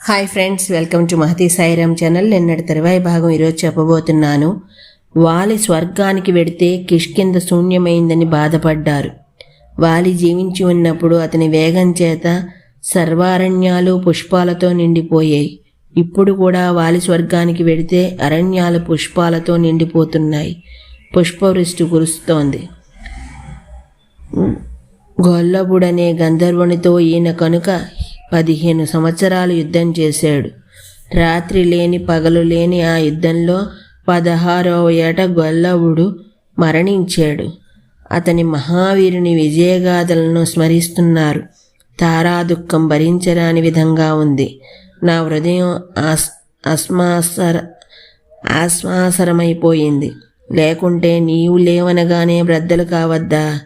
Hi friends welcome to Mahathi Sairam channel నిన్నటి తరువాయి భాగం ఈరోజు చెప్పబోతున్నాను వాలి స్వర్గానికి వెడితే కిష్కింద శూన్యమైందని బాధపడ్డారు వాలి జీవించి ఉన్నప్పుడు అతని వేగం చేత సర్వారణ్యాలు పుష్పాలతో నిండిపోయాయి ఇప్పుడు కూడా వాలి స్వర్గానికి వెడితే అరణ్యాలు పుష్పాలతో నిండిపోతున్నాయి పుష్పవృష్టి కురుస్తోంది గొల్లబుడనే గంధర్వునితో ఈయన కనుక పదిహేను సంవత్సరాలు యుద్ధం చేశాడు. రాత్రి లేని పగలు లేని ఆ యుద్ధంలో పదహారవ ఏట గొల్లవుడు మరణించాడు. అతని మహావీరుని విజయగాథలను స్మరిస్తున్నారు. తారా దుఃఖం భరించరాని విధంగా ఉంది. నా హృదయం ఆస్ అస్మాసర ఆస్మాసరమైపోయింది. లేకుంటే నీవు లేవనగానే బ్రద్దలు కావద్దా?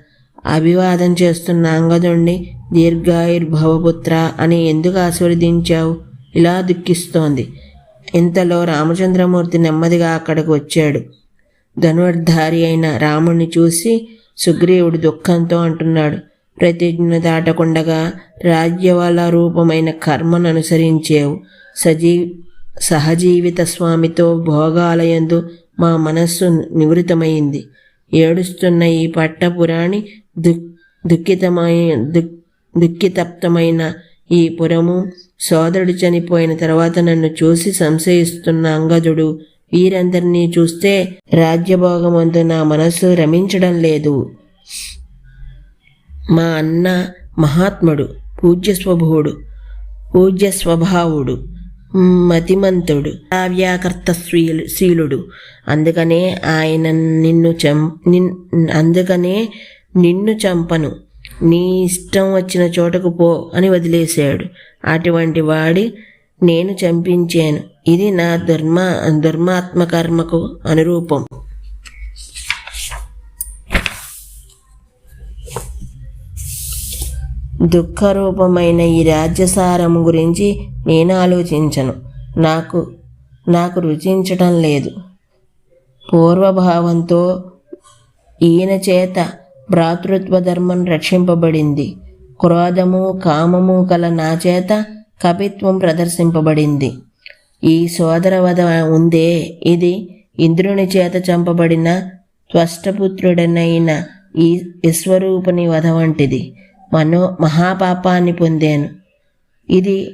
అభివాదం చేస్తున్న అంగదుణ్ణి దీర్ఘాయుర్భవపుత్ర అని ఎందుకు ఆశీర్వదించావు? ఇలా దుఃఖిస్తోంది. ఇంతలో రామచంద్రమూర్తి నెమ్మదిగా అక్కడికి వచ్చాడు. ధనుర్ధారి అయిన రాముణ్ణి చూసి సుగ్రీవుడు దుఃఖంతో అంటున్నాడు. ప్రతిజ్ఞ దాటకుండగా రాజ్యవాల రూపమైన కర్మను అనుసరించేవు. సజీ సహజీవిత స్వామితో భోగాలయందు మా మనస్సు నివృతమైంది. ఏడుస్తున్న ఈ పట్టపురాణి దుః దుఃఖితమై దుః దుఃఖితప్తమైన ఈ పురము సోదరుడు చనిపోయిన తర్వాత నన్ను చూసి సంశయిస్తున్న అంగదుడు వీరందరినీ చూస్తే రాజ్యభోగమందు నా మనస్సు రమించడం లేదు. మా అన్న మహాత్ముడు పూజ్య స్వభువుడు పూజ్య స్వభావుడు మతిమంతుడు కావ్యాకర్త శీలుడు. అందుకనే ఆయన నిన్ను చం నిన్ అందుకనే నిన్ను చంపను. నీ ఇష్టం వచ్చిన చోటకు పో అని వదిలేశాడు. అటువంటి వాడి నేను చంపించాను. ఇది నా దుర్మ దుర్మాత్మ కర్మకు అనురూపం. దుఃఖరూపమైన ఈ రాజ్యసారం గురించి నేను ఆలోచించను. నాకు నాకు రుచించటం లేదు. పూర్వభావంతో ఈయన చేత భ్రాతృత్వ ధర్మం రక్షింపబడింది. క్రోధము కామము కల నా చేత కపిత్వం ప్రదర్శింపబడింది. ఈ సోదరవద ఉందే ఇది ఇంద్రుని చేత చంపబడిన త్వష్టపుత్రుడనైన ఈ విశ్వరూపుని వధ వంటిది. మనో మహాపాపాన్ని పొందాను. ఇది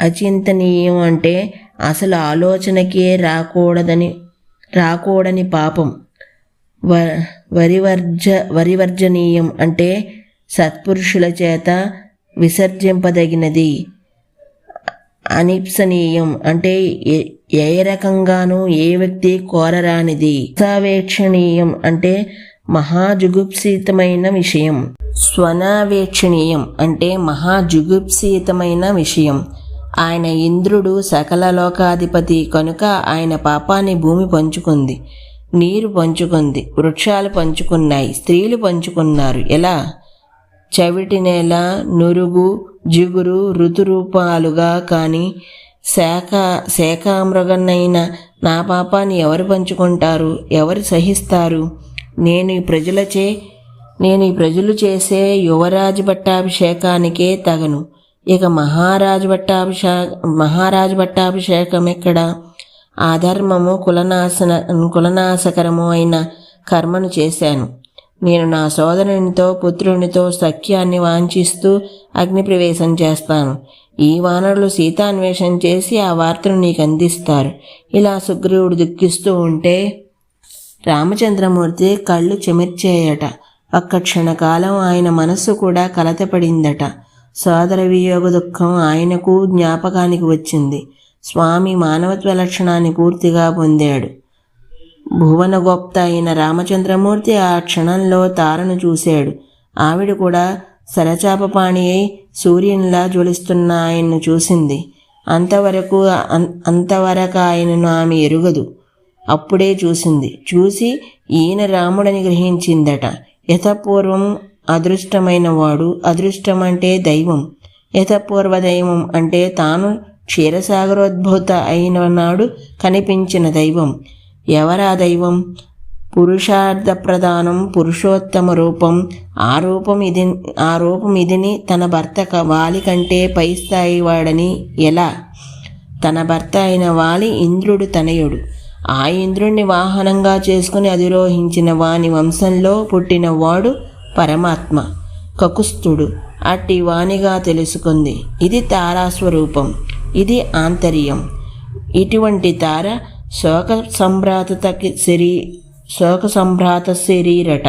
అచింతనీయం అంటే అసలు ఆలోచనకే రాకూడదని రాకూడని పాపం. వ వరివర్జ వరివర్జనీయం అంటే సత్పురుషుల చేత విసర్జింపదగినది. అనిప్సనీయం అంటే ఏ రకంగానూ ఏ వ్యక్తి కోరరానిది. సావేక్షణీయం అంటే మహాజుగుప్సీతమైన విషయం. స్వనావేక్షణీయం అంటే మహాజుగుప్సీతమైన విషయం. ఆయన ఇంద్రుడు సకల లోకాధిపతి కనుక ఆయన పాపాన్ని భూమి పంచుకుంది. నీరు పంచుకుంది. వృక్షాలు పంచుకున్నాయి. స్త్రీలు పంచుకున్నారు. ఎలా? చవిటి నేల నురుగు జిగురు ఋతురూపాలుగా కానీ శాఖ శాఖామృగన్నైన నా పాపాన్ని ఎవరు పంచుకుంటారు? ఎవరు సహిస్తారు? నేను ఈ ప్రజలచే నేను ఈ ప్రజలు చేసే యువరాజు పట్టాభిషేకానికే తగను. ఇక మహారాజు పట్టాభిషే మహారాజు పట్టాభిషేకం ఎక్కడ? ఆధర్మము కులనాశన కులనాశకరము అయిన కర్మను చేశాను. నేను నా సోదరునితో పుత్రునితో సఖ్యాన్ని వాంఛిస్తూ అగ్నిప్రవేశం చేస్తాను. ఈ వానరులు సీతాన్వేషం చేసి ఆ వార్తను నీకు అందిస్తారు. ఇలా సుగ్రీవుడు దుఃఖిస్తూ ఉంటే రామచంద్రమూర్తి కళ్ళు చెమిర్చేయట. ఒక్క క్షణకాలం ఆయన మనస్సు కూడా కలతపడిందట సోదర వియోగ దుఃఖం ఆయనకు జ్ఞాపకానికి వచ్చింది. స్వామి మానవత్వ లక్షణాన్ని పూర్తిగా పొందాడు. భువనగొప్త అయిన రామచంద్రమూర్తి ఆ క్షణంలో తారను చూశాడు. ఆవిడ కూడా సరచాపపాణి అయి సూర్యునిలా జ్వలిస్తున్న ఆయన్ను చూసింది. అంతవరకు అంతవరకు ఆయనను ఆమె ఎరుగదు. అప్పుడే చూసింది. చూసి ఈయన రాముడని గ్రహించిందట. యథపూర్వం అదృష్టమైన వాడు. అదృష్టం అంటే దైవం. యథపూర్వ దైవం అంటే తాను క్షీరసాగరోద్భూత అయిన నాడు కనిపించిన దైవం. ఎవరా దైవం? పురుషార్థ ప్రధానం పురుషోత్తమ రూపం. ఆ రూపం ఇది ఆ రూపం ఇదిని తన భర్త వాలి కంటే పై స్థాయి వాడని ఎలా? తన భర్త అయిన వాలి ఇంద్రుడు తనయుడు. ఆ ఇంద్రుణ్ణి వాహనంగా చేసుకుని అధిరోహించిన వాని వంశంలో పుట్టిన వాడు పరమాత్మ కకుస్తుడు. అట్టి వాణిగా తెలుసుకుంది. ఇది తారాస్వరూపం. ఇది ఆంతర్యం. ఇటువంటి తార శోక సంభ్రాత శరీ శోక సంభ్రాత శరీరట.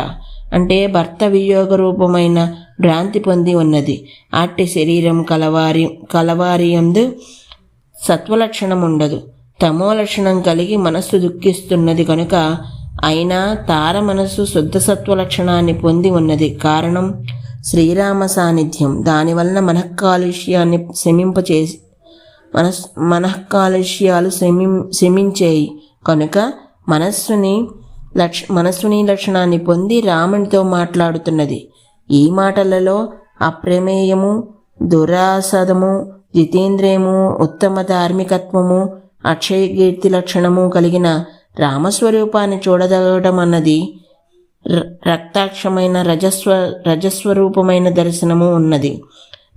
అంటే భర్త వియోగ రూపమైన భ్రాంతి పొంది ఉన్నది. అట్టి శరీరం కలవారి కలవారియందు సత్వలక్షణం ఉండదు తమో లక్షణం కలిగి మనస్సు దుఃఖిస్తున్నది కనుక అయినా తార మనస్సు శుద్ధ సత్వ లక్షణాన్ని పొంది ఉన్నది. కారణం శ్రీరామ సాన్నిధ్యం. దానివలన మనఃకాలుష్యాన్ని శమింపచేసి మనస్ మనఃకాలుష్యాలు శమిం శమించేయి. కనుక మనస్సుని లక్ష మనస్సుని లక్షణాన్ని పొంది రామునితో మాట్లాడుతున్నది. ఈ మాటలలో అప్రమేయము దురాసదము జితేంద్రియము ఉత్తమ ధార్మికత్వము అక్షయ కీర్తి లక్షణము కలిగిన రామస్వరూపాన్ని చూడదగడం అన్నది ర- రక్తాక్షమైన రజస్వ రజస్వరూపమైన దర్శనము ఉన్నది.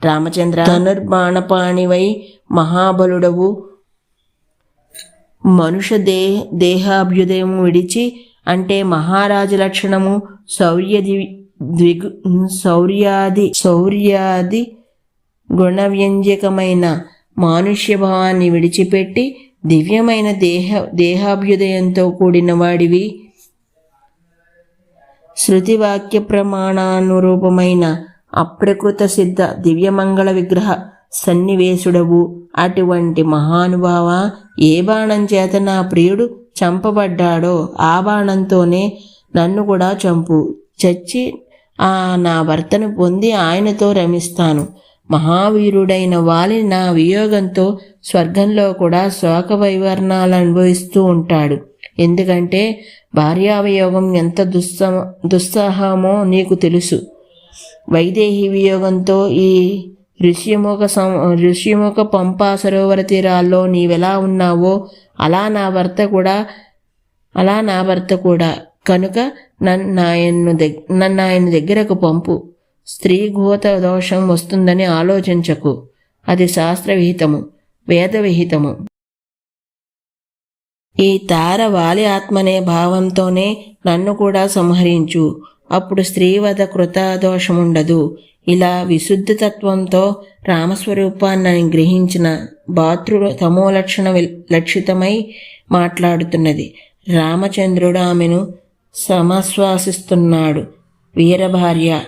రామచంద్ర ధనుర్బాణపాణివై మహాబలుడవు. మనుష దే దేహాభ్యుదయం విడిచి అంటే మహారాజు లక్షణము శౌర్యది ద్విగు శౌర్యాది శౌర్యాది గుణవ్యంజకమైన మానుష్య భావాన్ని విడిచిపెట్టి దివ్యమైన దేహ దేహాభ్యుదయంతో కూడిన వాడివి. శృతివాక్య ప్రమాణానురూపమైన అప్రకృత సిద్ధ దివ్యమంగళ విగ్రహ సన్నివేశుడవు. అటువంటి మహానుభావ ఏ బాణం చేత నా ప్రియుడు చంపబడ్డాడో ఆ బాణంతోనే నన్ను కూడా చంపు. చచ్చి ఆ నా భర్తను పొంది ఆయనతో రమిస్తాను. మహావీరుడైన వాలి నా వియోగంతో స్వర్గంలో కూడా శోక వైవర్ణాలు అనుభవిస్తూ ఉంటాడు. ఎందుకంటే భార్యావియోగం ఎంత దుస్స దుస్సాహమో నీకు తెలుసు. వైదేహి వియోగంతో ఈ ఋష్యముఖ సం ఋష్యముఖ పంపా సరోవర తీరాల్లో నీవెలా ఉన్నావో అలా నా భర్త కూడా అలా నా భర్త కూడా. కనుక నన్ను దగ్ నన్ను ఆయన దగ్గరకు పంపు. స్త్రీ ఘోత దోషం వస్తుందని ఆలోచించకు. అది శాస్త్రవిహితము వేదవిహితము. ఈ తార వాలి ఆత్మనే భావంతోనే నన్ను కూడా సంహరించు. అప్పుడు స్త్రీవధ కృతదోషముండదు ఇలా విశుద్ధ తత్వంతో రామస్వరూపాన్ని గ్రహించిన భాతృ తమోలక్షణ లక్షితమై మాట్లాడుతున్నది. రామచంద్రుడు ఆమెను సమశ్వాసిస్తున్నాడు. వీరభార్య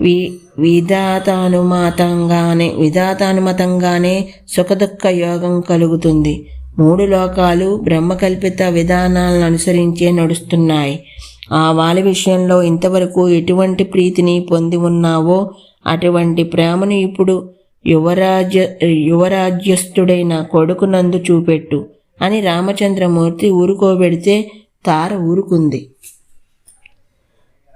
వి విధాతానుమతంగానే విధాతానుమతంగానే సుఖదుఖ యోగం కలుగుతుంది. మూడు లోకాలు బ్రహ్మకల్పిత విధానాలను అనుసరించే నడుస్తున్నాయి. ఆ వాలి విషయంలో ఇంతవరకు ఎటువంటి ప్రీతిని పొంది ఉన్నావో అటువంటి ప్రేమను ఇప్పుడు యువరాజ్య యువరాజ్యస్థుడైన కొడుకునందు చూపెట్టు అని రామచంద్రమూర్తి ఊరుకోబెడితే తార ఊరుకుంది.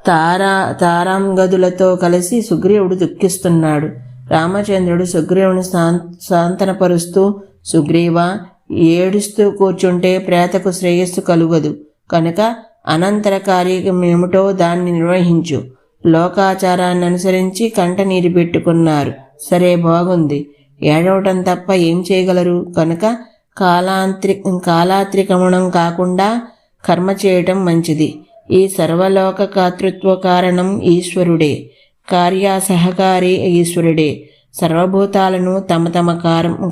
తారా తారాంగదులతో కలిసి సుగ్రీవుడు దుఃఖిస్తున్నాడు. రామచంద్రుడు సుగ్రీవుని శాం- శాంతనపరుస్తూ సుగ్రీవ ఏడుస్తూ కూర్చుంటే ప్రేతకు శ్రేయస్సు కలుగదు. కనుక అనంతర కార్యక్రమం ఏమిటో దాన్ని నిర్వహించు. లోకాచారాన్ని అనుసరించి కంట నీరు పెట్టుకున్నారు. సరే బాగుంది. ఏడవటం తప్ప ఏం చేయగలరు? కనుక కాలాంత్రి కాలాత్రికమణం కాకుండా కర్మ చేయటం మంచిది. ఈ సర్వలోక కర్తృత్వ కారణం ఈశ్వరుడే. కార్య సహకారి ఈశ్వరుడే. సర్వభూతాలను తమ తమ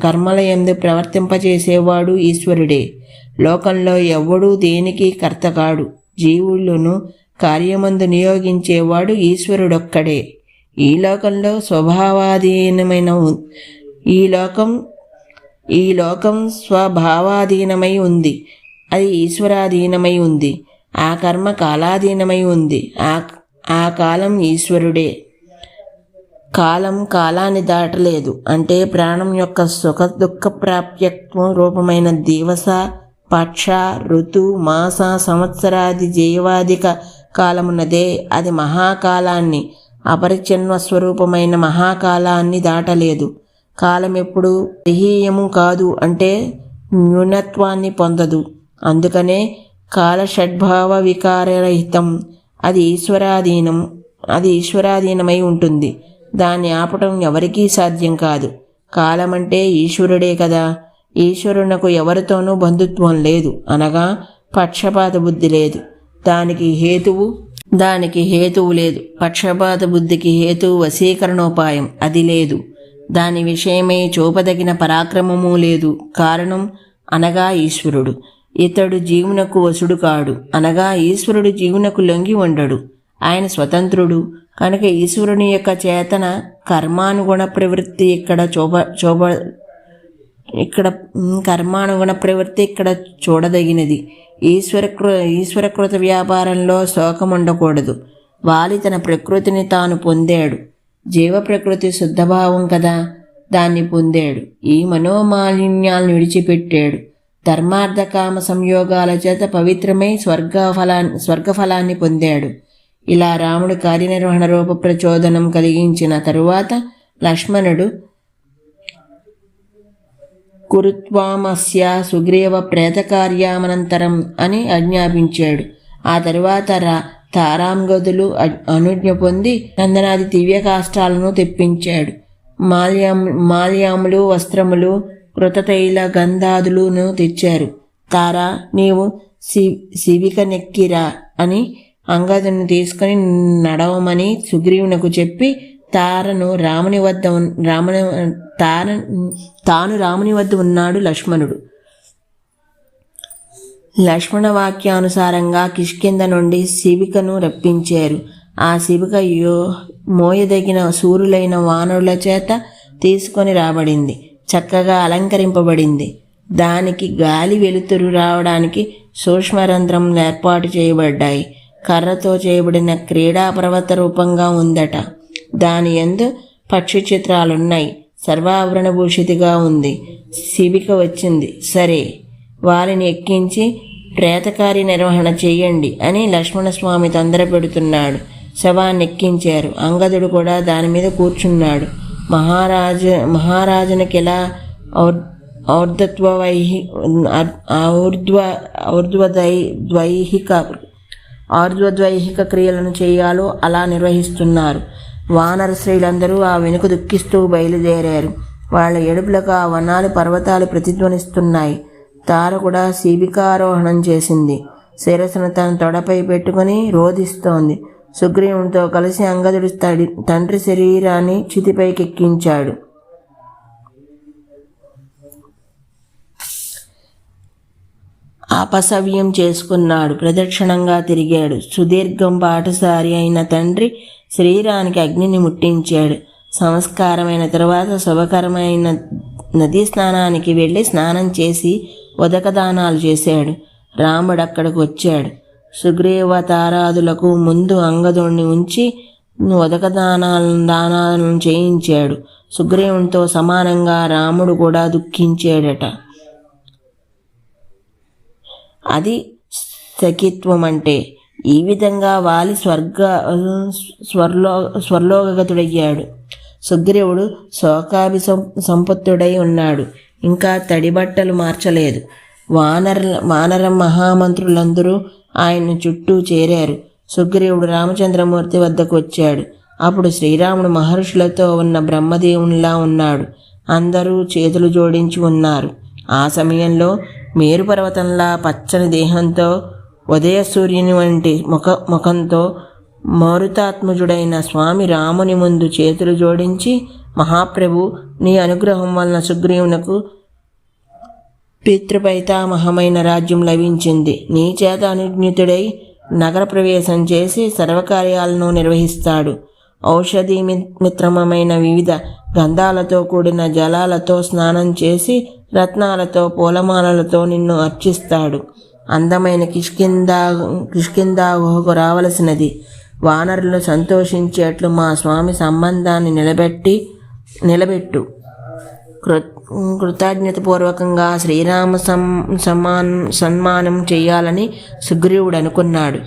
కర్మల ఎందు ప్రవర్తింపచేసేవాడు ఈశ్వరుడే. లోకంలో ఎవ్వడూ దేనికి కర్త జీవుళ్ళును జీవులను కార్యమందు నియోగించేవాడు ఈశ్వరుడొక్కడే. ఈ లోకంలో స్వభావాధీనమైన ఈ లోకం ఈ లోకం స్వభావాధీనమై ఉంది. అది ఈశ్వరాధీనమై ఉంది. ఆ కర్మ కాలాధీనమై ఉంది. ఆ ఆ కాలం ఈశ్వరుడే. కాలం కాలాన్ని దాటలేదు. అంటే ప్రాణం యొక్క సుఖ దుఃఖ ప్రాప్యత్వం రూపమైన దీవస పక్ష ఋతు మాస సంవత్సరాది జీవాదిక కాలమున్నదే. అది మహాకాలాన్ని అపరిచ్ఛిన్న స్వరూపమైన మహాకాలాన్ని దాటలేదు. కాలం ఎప్పుడు దేహీయము కాదు అంటే న్యూనత్వాన్ని పొందదు. అందుకనే కాల షడ్భావ వికారరహితం. అది ఈశ్వరాధీనం అది ఈశ్వరాధీనమై ఉంటుంది. దాన్ని ఆపటం ఎవరికీ సాధ్యం కాదు. కాలమంటే ఈశ్వరుడే కదా. ఈశ్వరునకు ఎవరితోనూ బంధుత్వం లేదు. అనగా పక్షపాత బుద్ధి లేదు. దానికి హేతువు దానికి హేతువు లేదు. పక్షపాత బుద్ధికి హేతువు వశీకరణోపాయం అది లేదు. దాని విషయమై చూపదగిన పరాక్రమము లేదు. కారణం అనగా ఈశ్వరుడు. ఇతడు జీవునకు వసుడు కాడు. అనగా ఈశ్వరుడు జీవునకు లొంగి ఉండడు. ఆయన స్వతంత్రుడు. కనుక ఈశ్వరుని యొక్క చేతన కర్మానుగుణ ప్రవృత్తి ఇక్కడ చూప చూప ఇక్కడ కర్మానుగుణ ప్రవృత్తి ఇక్కడ చూడదగినది. ఈశ్వరకృ ఈశ్వరకృత వ్యాపారంలో శోకం ఉండకూడదు వాలి తన ప్రకృతిని తాను పొందాడు. జీవ ప్రకృతి శుద్ధభావం కదా దాన్ని పొందాడు. ఈ మనోమాలిన్యాలను విడిచిపెట్టాడు. ధర్మార్థకామ సంయోగాల చేత పవిత్రమై స్వర్గఫలా స్వర్గఫలాన్ని పొందాడు. ఇలా రాముడు కార్యనిర్వహణ రూప ప్రచోదనం కలిగించిన తరువాత లక్ష్మణుడు కురుత్వామస్య సుగ్రీవ ప్రేతకార్యామనంతరం అని ఆజ్ఞాపించాడు. ఆ తరువాత రా తారాంగదులు అనుజ్ఞ పొంది నందనాది దివ్య కాష్టాలను తెప్పించాడు. మాల్యాం మాల్యాములు వస్త్రములు కృతతైల గంధాదులను తెచ్చారు. తారా నీవు శి శివిక నెక్కిరా అని అంగదుని తీసుకుని నడవమని సుగ్రీవునకు చెప్పి తారను రాముని వద్ద రాముని తార తాను రాముని వద్ద ఉన్నాడు లక్ష్మణుడు. లక్ష్మణ వాక్యానుసారంగా కిష్కింద నుండి శిబికను రప్పించారు. ఆ శిబిక యో మోయదగిన సూరులైన వానరుల చేత తీసుకొని రాబడింది. చక్కగా అలంకరింపబడింది. దానికి గాలి వెలుతురు రావడానికి సూక్ష్మరంధ్రం ఏర్పాటు చేయబడ్డాయి. కర్రతో చేయబడిన క్రీడా పర్వత రూపంగా ఉందట. దాని ఎందు పక్షి చిత్రాలున్నాయి సర్వాభరణ భూషితిగా ఉంది. శిబిక వచ్చింది. సరే వారిని ఎక్కించి ప్రేతకార్య నిర్వహణ చేయండి అని లక్ష్మణస్వామి తొందర పెడుతున్నాడు శవాన్ని ఎక్కించారు అంగదుడు కూడా దాని మీద కూర్చున్నాడు. మహారాజు మహారాజునికి ఎలా ఔర్ధత్వవైహి ఔర్ధత్వ వైహి ఔర్ధ్వ ఔర్ధ్వదై ద్వైహిక ఆర్ధ్వద్వైహిక క్రియలను చేయాలో అలా నిర్వహిస్తున్నారు. వానర స్త్రీలందరూ ఆ వెనుక దుఃఖిస్తూ బయలుదేరారు. వాళ్ళ ఏడుపులకు ఆ వనాలు పర్వతాలు ప్రతిధ్వనిస్తున్నాయి. తార కూడా శిబికారోహణం చేసింది. శిరస్సును తన తొడపై పెట్టుకుని రోధిస్తోంది. సుగ్రీవునితో కలిసి అంగదుడు తడి తండ్రి శరీరాన్ని చితిపైకెక్కించాడు. అపసవ్యం చేసుకున్నాడు. ప్రదక్షిణంగా తిరిగాడు. సుదీర్ఘం పాటసారి అయిన తండ్రి శరీరానికి అగ్నిని ముట్టించాడు. సంస్కారమైన తరువాత శుభకరమైన నదీ స్నానానికి వెళ్ళి స్నానం చేసి ఉదకదానాలు చేశాడు. రాముడు అక్కడికి వచ్చాడు. సుగ్రీవతారాదులకు ముందు అంగదుణ్ణి ఉంచి ఉదకదానాలను దానాలను చేయించాడు. సుగ్రీవునితో సమానంగా రాముడు కూడా దుఃఖించాడట. అది సఖిత్వం అంటే ఈ విధంగా వాలి స్వర్గ స్వర్లో స్వర్లోగతుడయ్యాడు సుగ్రీవుడు శోకాభి సం- సంపత్తుడై ఉన్నాడు. ఇంకా తడి బట్టలు మార్చలేదు. వానర వానర మహామంత్రులందరూ ఆయన చుట్టూ చేరారు. సుగ్రీవుడు రామచంద్రమూర్తి వద్దకు వచ్చాడు. అప్పుడు శ్రీరాముడు మహర్షులతో ఉన్న బ్రహ్మదేవునిలా ఉన్నాడు. అందరూ చేతులు జోడించి ఉన్నారు. ఆ సమయంలో మేరుపర్వతంలా పచ్చని దేహంతో ఉదయ సూర్యుని వంటి ముఖ ముఖంతో మారుతాత్మజుడైన స్వామి రాముని ముందు చేతులు జోడించి మహాప్రభు నీ అనుగ్రహం వలన సుగ్రీవునకు పితృపైతామహమైన రాజ్యం లభించింది. నీ చేత అనుజ్ఞితుడై నగర ప్రవేశం చేసి సర్వకార్యాలను నిర్వహిస్తాడు. ఔషధి మి- మిత్రమమైన వివిధ గంధాలతో కూడిన జలాలతో స్నానం చేసి రత్నాలతో పూలమాలలతో నిన్ను అర్చిస్తాడు. అందమైన కిష్కిందా కిష్కిందా గుహకు రావలసినది. వానరులు సంతోషించేట్లు మా స్వామి సంబంధాన్ని నిలబెట్టి నిలబెట్టు. కృ కృతజ్ఞతపూర్వకంగా శ్రీరామ సం సమాన్ సన్మానం చేయాలని సుగ్రీవుడు అనుకున్నాడు.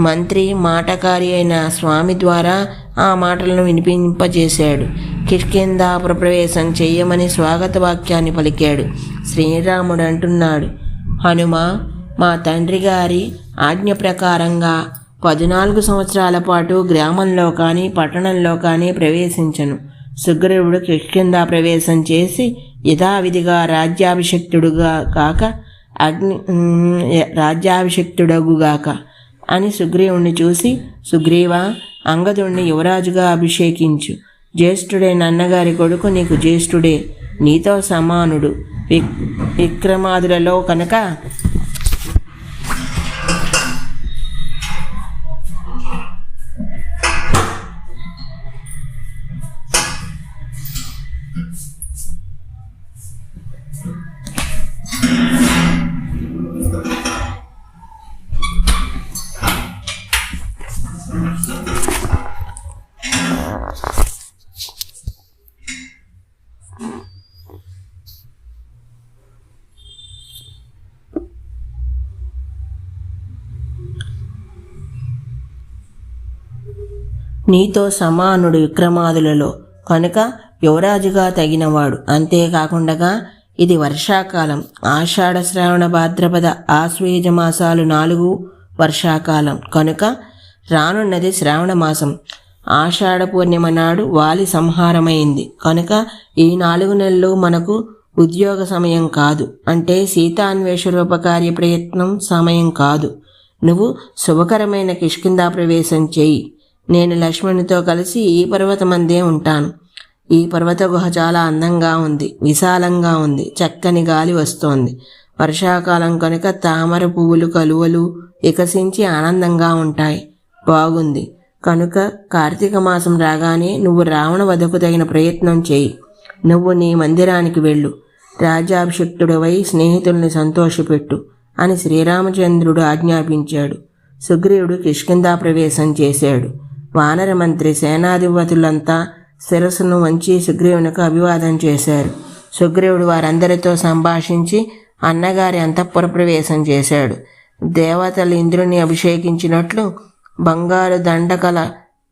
మంత్రి మాటకారి అయిన స్వామి ద్వారా ఆ మాటలను వినిపింపజేశాడు. కిష్కిందాపుర ప్రవేశం చేయమని స్వాగత వాక్యాన్ని పలికాడు. శ్రీరాముడు అంటున్నాడు హనుమ మా తండ్రి గారి ఆజ్ఞ ప్రకారంగా పద్నాలుగు సంవత్సరాల పాటు గ్రామంలో కానీ పట్టణంలో కానీ ప్రవేశించను. సుగ్రీవుడు కిష్కింద ప్రవేశం చేసి యథావిధిగా రాజ్యాభిషక్తుడుగా కాక అగ్ని రాజ్యాభిషక్తుడగుగాక అని సుగ్రీవుణ్ణి చూసి సుగ్రీవ అంగదుణ్ణి యువరాజుగా అభిషేకించు. జ్యేష్ఠుడే నన్నగారి కొడుకు నీకు జ్యేష్ఠుడే. నీతో సమానుడు. విక్రమాదులలో కనుక నీతో సమానుడు విక్రమాదులలో. కనుక యువరాజుగా తగినవాడు. అంతేకాకుండా ఇది వర్షాకాలం. ఆషాఢ శ్రావణ భాద్రపద ఆశ్వేజ మాసాలు నాలుగు వర్షాకాలం. కనుక రానున్నది శ్రావణ మాసం. ఆషాఢ పూర్ణిమ నాడు వాలి సంహారమైంది. కనుక ఈ నాలుగు నెలలు మనకు ఉద్యోగ సమయం కాదు. అంటే సీతాన్వేష రూపకార్య ప్రయత్నం సమయం కాదు. నువ్వు శుభకరమైన కిష్కిందా ప్రవేశం చేయి. నేను లక్ష్మణునితో కలిసి ఈ పర్వతమందే ఉంటాను. ఈ పర్వత గుహ చాలా అందంగా ఉంది విశాలంగా ఉంది చక్కని గాలి వస్తోంది. వర్షాకాలం కనుక తామర పువ్వులు కలువలు వికసించి ఆనందంగా ఉంటాయి. బాగుంది. కనుక కార్తీక మాసం రాగానే నువ్వు రావణ వధకు తగిన ప్రయత్నం చేయి. నువ్వు నీ మందిరానికి వెళ్ళు. రాజాభిషిక్తుడవై స్నేహితుల్ని సంతోషపెట్టు అని శ్రీరామచంద్రుడు ఆజ్ఞాపించాడు. సుగ్రీవుడు కిష్కిందా ప్రవేశం చేశాడు. వానర మంత్రి సేనాధిపతులంతా శిరస్సును వంచి సుగ్రీవునికి అభివాదం చేశారు. సుగ్రీవుడు వారందరితో సంభాషించి అన్నగారి అంతఃపుర ప్రవేశం చేశాడు. దేవతలు ఇంద్రుని అభిషేకించినట్లు బంగారు దండకల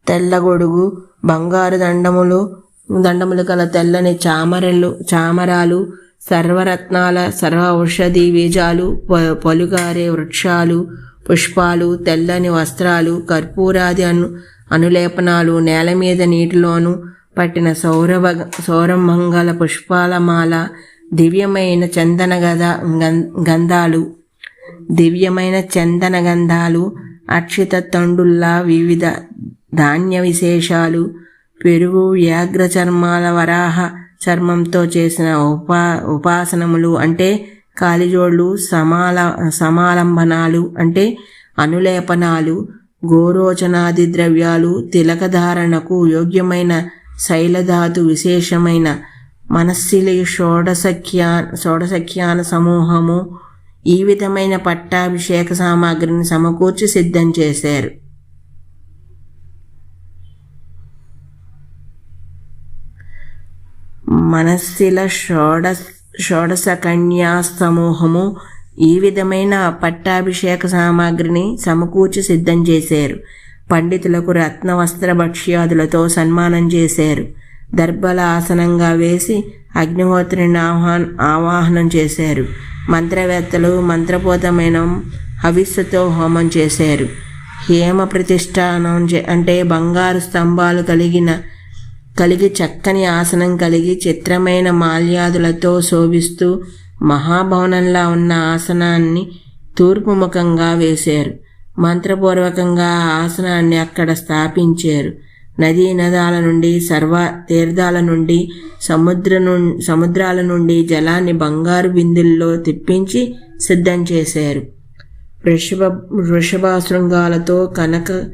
తెల్లగొడుగు బంగారు దండములు దండములు గల తెల్లని చామరలు చామరాలు సర్వరత్నాల సర్వ ఔషధి బీజాలు ప- పలుగారే వృక్షాలు పుష్పాలు తెల్లని వస్త్రాలు కర్పూరాది అను అనులేపనాలు నేల మీద నీటిలోను పట్టిన సౌరభ సౌరమంగళ పుష్పాల మాల దివ్యమైన చందన గద గం- గంధాలు దివ్యమైన చందన గంధాలు అక్షిత తండుల్లా వివిధ ధాన్య విశేషాలు పెరుగు వ్యాఘ్ర చర్మాల వరాహ చర్మంతో చేసిన ఉపా ఉపాసనములు అంటే కాలిజోళ్ళు సమాల సమాలంబనాలు అంటే అనులేపనాలు గోరోచనాది ద్రవ్యాలు తిలకధారణకు యోగ్యమైన శైలధాతు విశేషమైన మనస్సిలి షోడసఖ్యా షోడసఖ్యాన సమూహము ఈ విధమైన పట్టాభిషేక సామాగ్రిని సమకూర్చి సిద్ధం చేశారు. మనస్సిల షోడ షోడశ కన్యా సమూహము ఈ విధమైన పట్టాభిషేక సామాగ్రిని సమకూర్చి సిద్ధం చేశారు. పండితులకు రత్న వస్త్ర భక్ష్యాదులతో సన్మానం చేశారు. దర్భల ఆసనంగా వేసి అగ్నిహోత్రిని ఆహ్వాన్ ఆవాహనం చేశారు. మంత్రవేత్తలు మంత్రపోతమైన హవిస్సుతో హోమం చేశారు. హేమ ప్రతిష్టానం అంటే బంగారు స్తంభాలు కలిగిన కలిగి చక్కని ఆసనం కలిగి చిత్రమైన మాల్యాదులతో శోభిస్తూ మహాభవనంలా ఉన్న ఆసనాన్ని తూర్పు ముఖంగా వేశారు. మంత్రపూర్వకంగా ఆ ఆసనాన్ని అక్కడ స్థాపించారు. నదీ నదాల నుండి సర్వ తీర్థాల నుండి సముద్ర ను- సముద్రాల నుండి జలాన్ని బంగారు బిందుల్లో తిప్పించి సిద్ధం చేశారు. వృషభ వృషభాశృంగాలతో కనక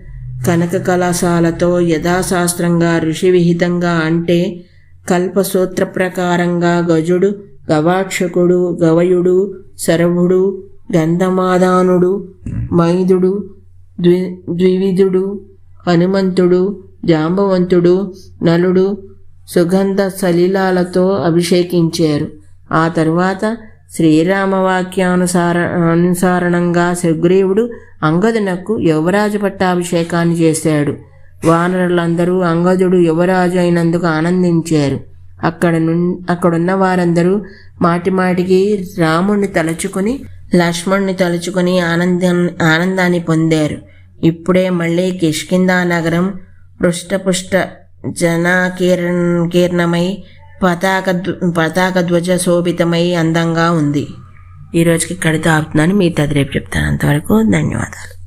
కనక కళాశాలతో యథాశాస్త్రంగా ఋషి విహితంగా అంటే కల్పసూత్ర ప్రకారంగా గజుడు గవాక్షకుడు గవయుడు శరభుడు గంధమాదానుడు మైదుడు ద్వి ద్వివిధుడు హనుమంతుడు జాంబవంతుడు నలుడు సుగంధ సలిలాలతో అభిషేకించారు. ఆ తరువాత శ్రీరామవాక్యానుసార అనుసారణంగా సుగ్రీవుడు అంగదునకు యువరాజు పట్టాభిషేకాన్ని చేశాడు. వానరులందరూ అంగదుడు యువరాజు అయినందుకు ఆనందించారు. అక్కడ నుం అక్కడున్న వారందరూ మాటిమాటికి రాముణ్ణి తలుచుకుని లక్ష్మణ్ణి తలుచుకొని ఆనందం ఆనందాన్ని పొందారు. ఇప్పుడే మళ్ళీ కిష్కిందా నగరం పృష్టపుష్ట జనాకీర్ణకీర్ణమై పతాక పతాక ధ్వజ శోభితమై అందంగా ఉంది. ఈరోజుకి ఇక్కడితో ఆపుతున్నాను. మీ రేపు చెప్తాను. అంతవరకు ధన్యవాదాలు.